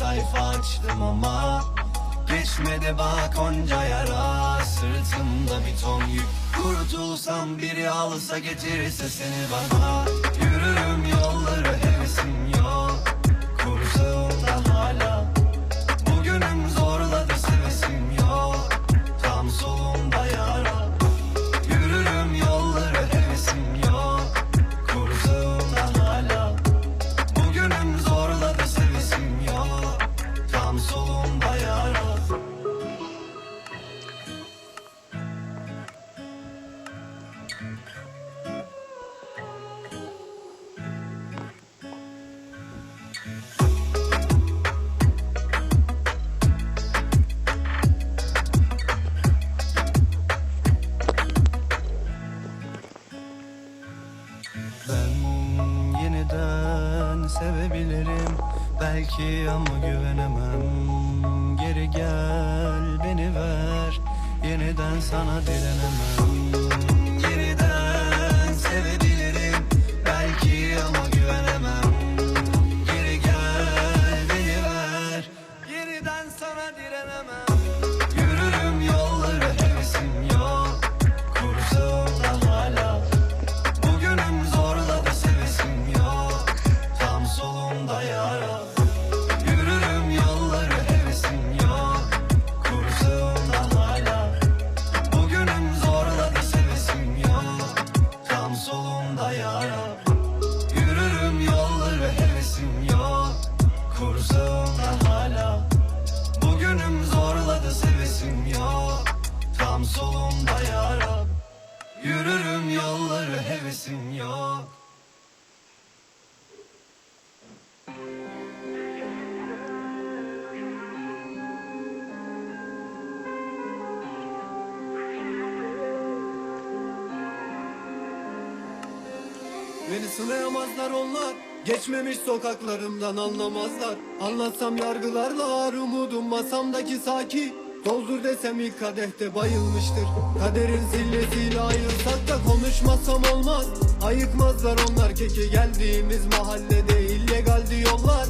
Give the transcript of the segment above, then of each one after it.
sayfa açtım ama Geçmedi bak onca yara. Sırtımda bir ton yük. Kurtulsam biri alsa getirirse seni bana. Yürürüm yolları hevesim yok sevebilirim. Belki ama güvenemem. Geri gel beni ver. Yeniden sana direnemem Kursağımda hala. Bugünüm zorladı sevesim yok. Tam solumda yara. Yürürüm yolları hevesim yok. Beni sınayamazlar onlar Geçmemiş sokaklarımdan anlamazlar. Anlatsam yargılarlar umudum masamdaki saki. Doldur desem ilk kadehte bayılmıştır. Kaderin sillesiyle ayırsak da konuşmasam olmaz. Ayıkmazlar onlar keki geldiğimiz mahallede illegal diyorlar Boş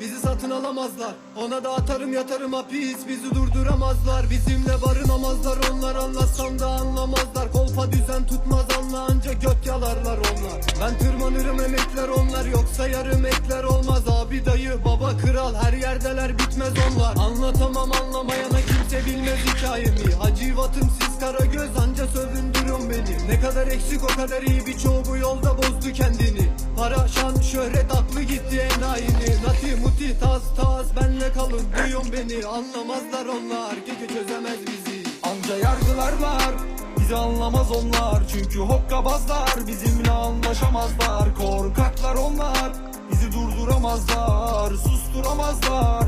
Bizi satın alamazlar. Ona da atarım yatarım hapis. Bizi durduramazlar. Bizimle barınamazlar. Onlar anlatsam da anlamazlar. Kolpa düzen tutmaz anla. Anca göt yalarlar onlar. Ben tırmanırım emekler onlar. Yoksa yarım ekler olmaz. Abi dayı baba kral. Her yerdeler bitmez onlar. Anlatamam anlamayana kimse bilmez hikayemi. Hacivatım siz kara göz. Anca sövündürün beni. Ne kadar eksik o kadar iyi. Birçoğu bu yolda duyun beni Anlamazlar onlar. Gece çözemez bizi. Anca yargılar var Bizi anlamaz onlar. Çünkü hokkabazlar Bizimle anlaşamazlar. Korkaklar onlar Bizi durduramazlar. Susturamazlar